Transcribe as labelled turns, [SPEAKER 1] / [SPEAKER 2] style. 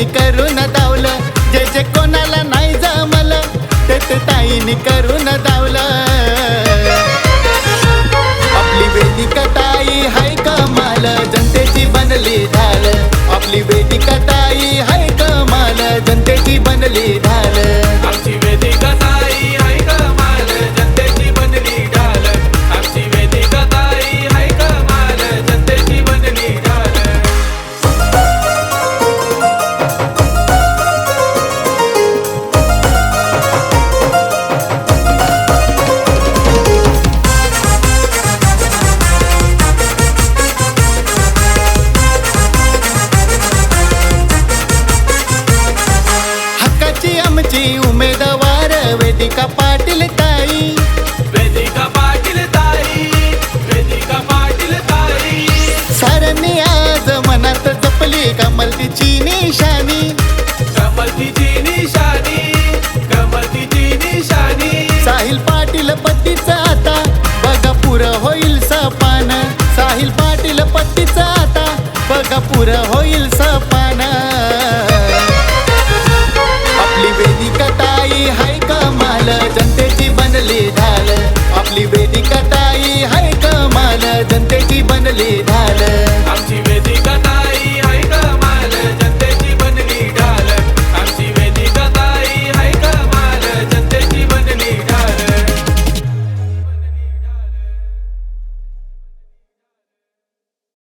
[SPEAKER 1] ताईनी करून धावलं. जे जे कोणाला नाही जमलं ते ते ताईनी करून आपली कमल तिची निशाणी
[SPEAKER 2] कमल तिची निशाणी कमल तिची निशाणी
[SPEAKER 1] साहिल पाटील पत्तीचा आता बघा पुर होईल सपान. साहिल पाटील पत्तीचा आता बघा पुर होईल